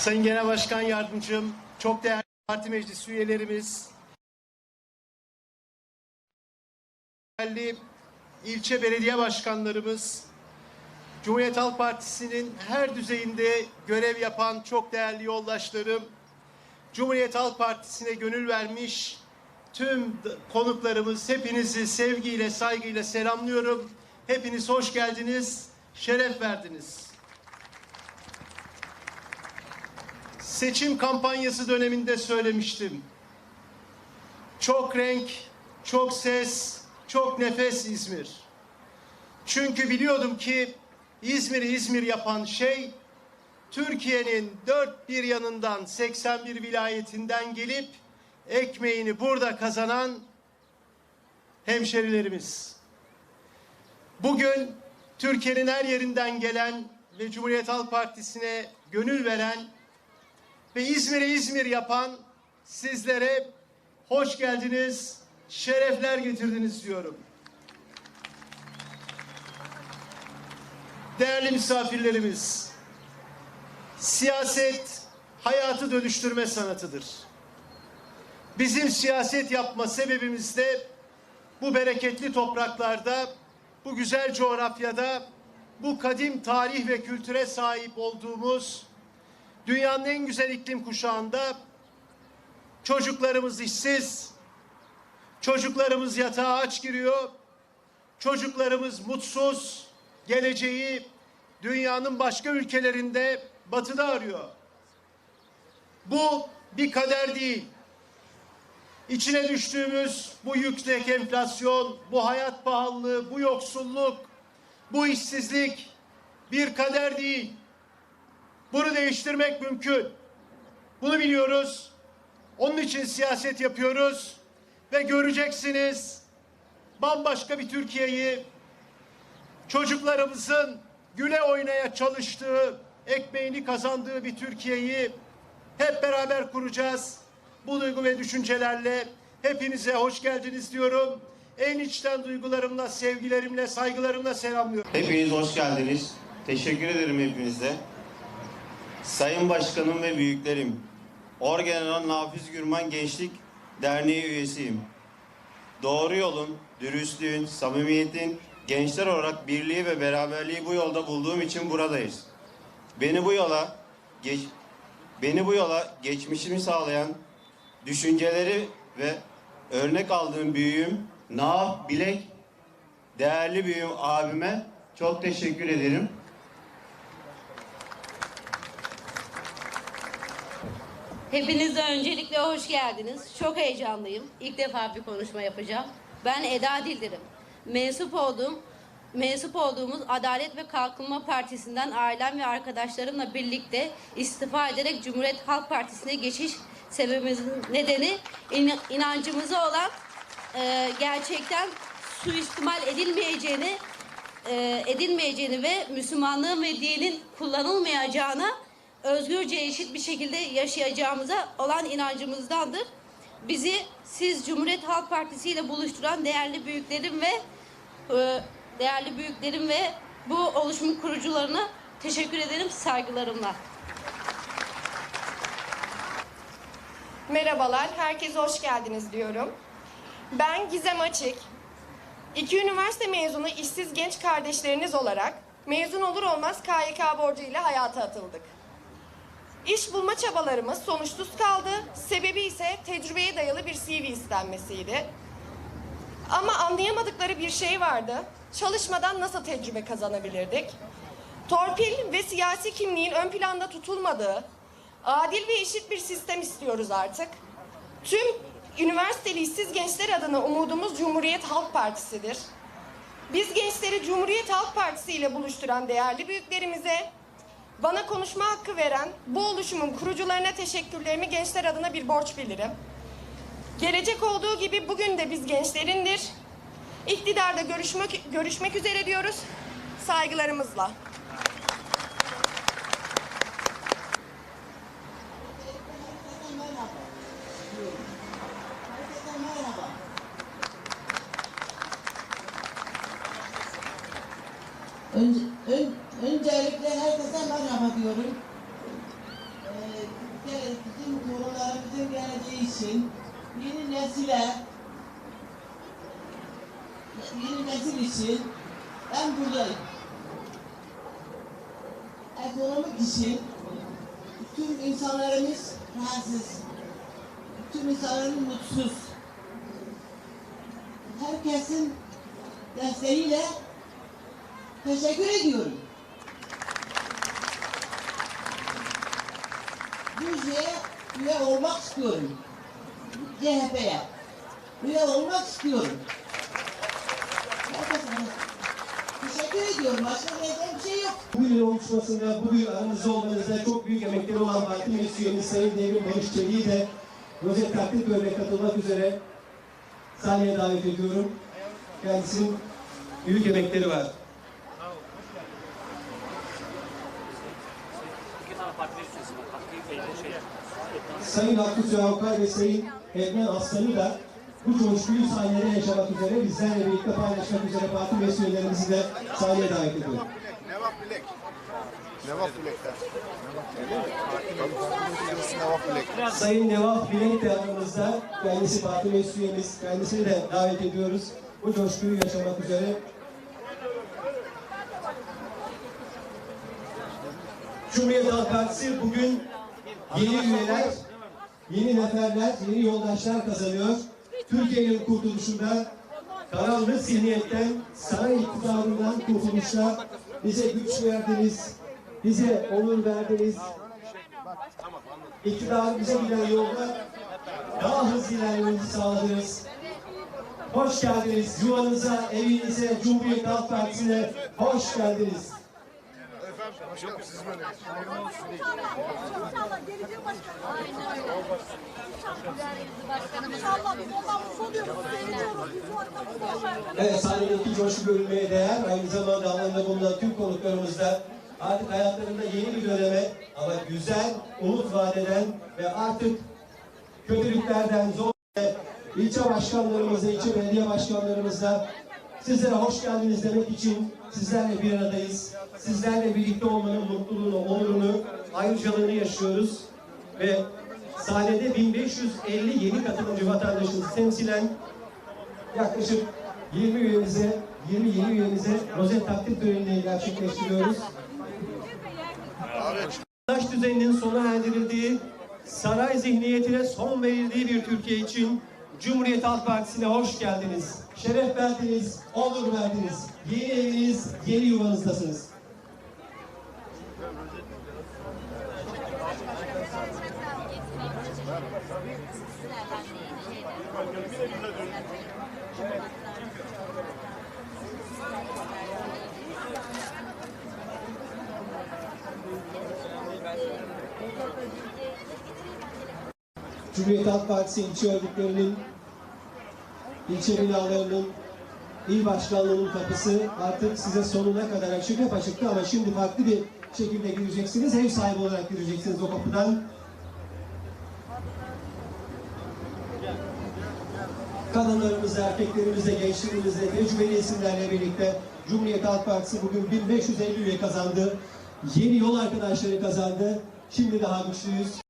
Sayın Genel Başkan Yardımcım, çok değerli parti meclisi üyelerimiz, değerli ilçe belediye başkanlarımız, Cumhuriyet Halk Partisi'nin her düzeyinde görev yapan çok değerli yoldaşlarım, Cumhuriyet Halk Partisi'ne gönül vermiş tüm konuklarımız hepinizi sevgiyle, saygıyla selamlıyorum. Hepiniz hoş geldiniz, şeref verdiniz. Seçim kampanyası döneminde söylemiştim. Çok renk, çok ses, çok nefes İzmir. Çünkü biliyordum ki İzmir'i İzmir yapan şey Türkiye'nin dört bir yanından 81 vilayetinden gelip ekmeğini burada kazanan hemşerilerimiz. Bugün Türkiye'nin her yerinden gelen ve Cumhuriyet Halk Partisi'ne gönül veren ve İzmir'i İzmir yapan sizlere hoş geldiniz, şerefler getirdiniz diyorum. Değerli misafirlerimiz, siyaset hayatı dönüştürme sanatıdır. Bizim siyaset yapma sebebimiz de bu bereketli topraklarda, bu güzel coğrafyada, bu kadim tarih ve kültüre sahip olduğumuz dünyanın en güzel iklim kuşağında çocuklarımız işsiz, çocuklarımız yatağa aç giriyor, çocuklarımız mutsuz, geleceği dünyanın başka ülkelerinde batıda arıyor. Bu bir kader değil. İçine düştüğümüz bu yüksek enflasyon, bu hayat pahalılığı, bu yoksulluk, bu işsizlik bir kader değil. Bunu değiştirmek mümkün. Bunu biliyoruz. Onun için siyaset yapıyoruz ve göreceksiniz bambaşka bir Türkiye'yi çocuklarımızın güle oynaya çalıştığı, ekmeğini kazandığı bir Türkiye'yi hep beraber kuracağız. Bu duygu ve düşüncelerle hepinize hoş geldiniz diyorum. En içten duygularımla, sevgilerimle, saygılarımla selamlıyorum. Hepiniz hoş geldiniz. Teşekkür ederim hepinize. Sayın Başkanım ve büyüklerim, Orgeneral Nafiz Gürman Gençlik Derneği üyesiyim. Doğru yolun, dürüstlüğün, samimiyetin, gençler olarak birliği ve beraberliği bu yolda bulduğum için buradayız. Beni bu yola geç, beni bu yola geçmişimi sağlayan düşünceleri ve örnek aldığım büyüğüm Naaf Bilek değerli büyüğüm abime çok teşekkür ederim. Hepinize öncelikle hoş geldiniz. Çok heyecanlıyım. İlk defa bir konuşma yapacağım. Ben Eda Dildir'im. Mensup olduğum mensup olduğumuz Adalet ve Kalkınma Partisi'nden ailem ve arkadaşlarımla birlikte istifa ederek Cumhuriyet Halk Partisi'ne geçiş sebebimizin nedeni in- inancımıza olan e, gerçekten suistimal edilmeyeceğini e, edilmeyeceğini ve Müslümanlığın ve dinin kullanılmayacağına özgürce eşit bir şekilde yaşayacağımıza olan inancımızdandır. Bizi siz Cumhuriyet Halk Partisi ile buluşturan değerli büyüklerim ve e, değerli büyüklerim ve bu oluşumun kurucularına teşekkür ederim saygılarımla. Merhabalar, herkese hoş geldiniz diyorum. Ben Gizem Açık. İki üniversite mezunu işsiz genç kardeşleriniz olarak mezun olur olmaz KYK borcu ile hayata atıldık. İş bulma çabalarımız sonuçsuz kaldı. Sebebi ise tecrübeye dayalı bir CV istenmesiydi. Ama anlayamadıkları bir şey vardı. Çalışmadan nasıl tecrübe kazanabilirdik? Torpil ve siyasi kimliğin ön planda tutulmadığı, adil ve eşit bir sistem istiyoruz artık. Tüm üniversiteli işsiz gençler adına umudumuz Cumhuriyet Halk Partisi'dir. Biz gençleri Cumhuriyet Halk Partisi ile buluşturan değerli büyüklerimize, bana konuşma hakkı veren bu oluşumun kurucularına teşekkürlerimi gençler adına bir borç bilirim. Gelecek olduğu gibi bugün de biz gençlerindir. İktidarda görüşmek, görüşmek üzere diyoruz. Saygılarımızla. Önce, ön, öncelikle herkese merhaba diyorum. Ee, geleceği için yeni nesile yeni nesil için ben buradayım. Ekonomik için tüm insanlarımız rahatsız. Tüm insanlarımız mutsuz. Herkesin desteğiyle teşekkür ediyorum. Bu şeye üye olmak istiyorum. CHP'ye. Üye olmak istiyorum. Teşekkür ediyorum. Başka diyeceğim bir şey yok. Bugünün oluşmasında, bugün aramızda olmanızda çok büyük emekleri olan parti meclis üyemiz Sayın Devrim Barış Çelik'i de rozet taklit bölümüne katılmak üzere sahneye davet ediyorum. Kendisinin büyük emekleri var. Sayın Hakkı Sühavkar ve Sayın Edmen Aslan'ı da bu coşkuyu sahnede yaşamak üzere bizlerle birlikte paylaşmak üzere parti meclis üyelerimizi de sahneye davet ediyorum. Nevaf Bilek. Nevaf Bilek'ten. Nevaf Bilek. Sayın Nevaf Bilek de aramızda. Kendisi parti meclis üyemiz. Kendisini de davet ediyoruz. Bu coşkuyu yaşamak üzere. Cumhuriyet Halk Partisi bugün yeni üyeler, yeni neferler, yeni yoldaşlar kazanıyor. Türkiye'nin kurtuluşunda karanlık zihniyetten, saray iktidarından kurtuluşta bize güç verdiniz, bize onur verdiniz, İktidar bize giden yolda daha hızlı ilerlememizi sağladınız. Hoş geldiniz yuvanıza, evinize, Cumhuriyet Halk Partisi'ne hoş geldiniz. Yok siz böyle. Gelecek başkanım. İnşallah. Biz o arkamızda var. Evet, sahnedeki coşku görülmeye değer. Aynı zamanda alanında bulunan tüm konuklarımız da artık hayatlarında yeni bir döneme ama güzel, umut vadeden ve artık kötülüklerden zor ilçe başkanlarımızla, ilçe belediye başkanlarımızla sizlere hoş geldiniz demek için sizlerle bir aradayız. Sizlerle birlikte olmanın mutluluğunu, onurunu, ayrıcalığını yaşıyoruz. Ve sahnede 1550 yeni katılımcı vatandaşımızı temsilen yaklaşık 20 üyemize, 20 yeni üyemize rozet takdir törenini gerçekleştiriyoruz. Vatandaş düzeninin sona erdirildiği, saray zihniyetine son verildiği bir Türkiye için Cumhuriyet Halk Partisi'ne hoş geldiniz. Şeref verdiniz, onur verdiniz. Yeni eviniz, yeni yuvanızdasınız. Cumhuriyet Halk Partisi ilçe örgütlerinin, ilçe binalarının, il başkanlığının kapısı artık size sonuna kadar açık hep açıktı ama şimdi farklı bir şekilde gireceksiniz. Ev sahibi olarak gireceksiniz o kapıdan. Kadınlarımızla, erkeklerimizle, gençlerimizle, tecrübeli isimlerle birlikte Cumhuriyet Halk Partisi bugün 1550 üye kazandı. Yeni yol arkadaşları kazandı. Şimdi daha güçlüyüz.